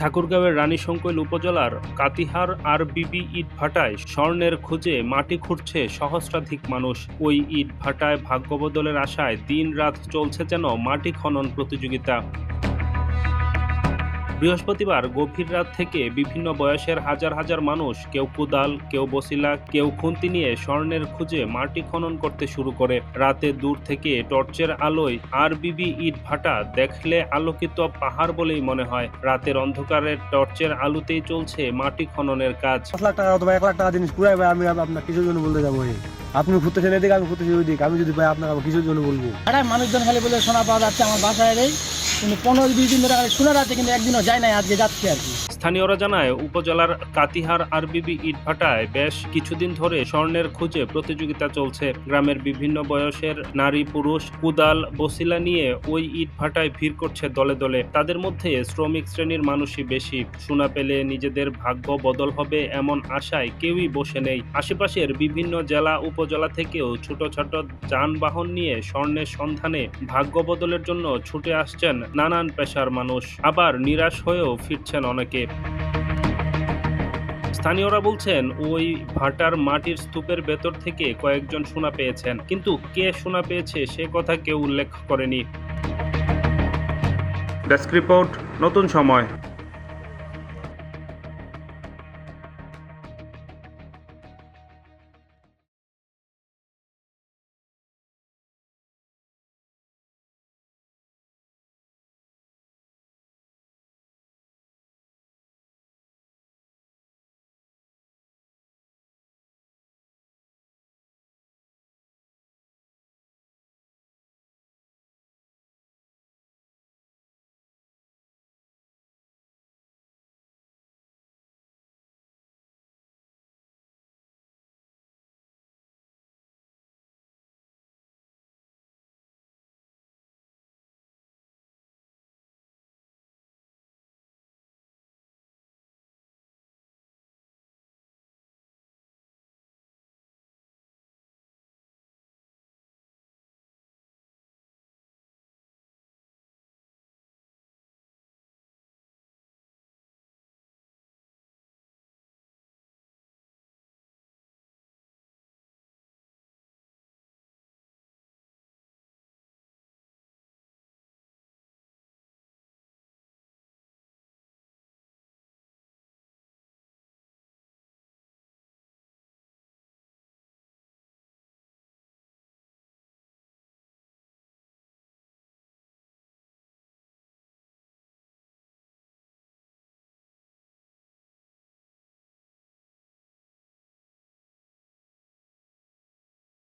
ঠাকুরগাঁওয়ের রানীশঙ্কৈল উপজেলার কাতিহার আর বিবি ইট ভাটায় স্বর্ণের খোঁজে মাটি খুঁড়ছে সহস্রাধিক মানুষ। ওই ইট ভাটায় ভাগ্যবদলের আশায় দিন রাত চলছে যেন মাটি খনন প্রতিযোগিতা। বৃহস্পতিবার গভীর রাত থেকে বিভিন্ন বয়সের হাজার হাজার মানুষ কেউ কুদাল কেউ বসিলা কেউ খুন্তি নিয়ে স্বর্ণের খুঁজে মাটি খনন করতে শুরু করে। রাতে দূর থেকে টর্চের আলোয় আর বিবি ইট ভাটা দেখলে আলোকিত পাহাড় বলেই মনে হয়। রাতের অন্ধকারে টর্চের আলোতেই চলছে মাটি খননের কাজ। পাঁচ লাখ টাকা অথবা এক লাখ টাকা জিনিস পুরাই ভাই আমি আপনার জন্য বলতে যাব? আপনি ঘুরতেছেন এদিকে আমি ঘুরতেছি ওইদিকে। আমি যদি ভাই আপনাকে কিসের জন্য বলব। মানুষজন খালি বলে শোনা পাওয়া যাচ্ছে আমার বাসায় নেই। কিন্তু পনেরো বিশ দিন ধরে খালি শোনা যাচ্ছে কিন্তু একদিনও যায় নাই, আজকে যাচ্ছে আর কি। স্থানীয়রা জানায়, উপজেলার কাতিহার আর বিবি ইটভাটায় বেশ কিছুদিন ধরে স্বর্ণের খুঁজে প্রতিযোগিতা চলছে। গ্রামের বিভিন্ন বয়সের নারী পুরুষ কুদাল, বসিলা নিয়ে ওই ইটভাটায় ভিড় করছে দলে দলে। তাদের মধ্যে শ্রমিক শ্রেণির মানুষই বেশি। শোনা পেলে নিজেদের ভাগ্য বদল হবে এমন আশায় কেউই বসে নেই। আশেপাশের বিভিন্ন জেলা উপজেলা থেকেও ছোট ছোট যানবাহন নিয়ে স্বর্ণের সন্ধানে ভাগ্য বদলের জন্য ছুটে আসছেন নানান পেশার মানুষ। আবার নিরাশ হয়েও ফিরছেন অনেকে। স্থানীয়রা বলছেন, ওই ভাটার মাটির স্তূপের ভেতর থেকে কয়েকজন শোনা পেয়েছেন। কিন্তু কে শোনা পেয়েছে সে কথা কেউ উল্লেখ করেনি। ডেস্ক রিপোর্ট, নতুন সময়।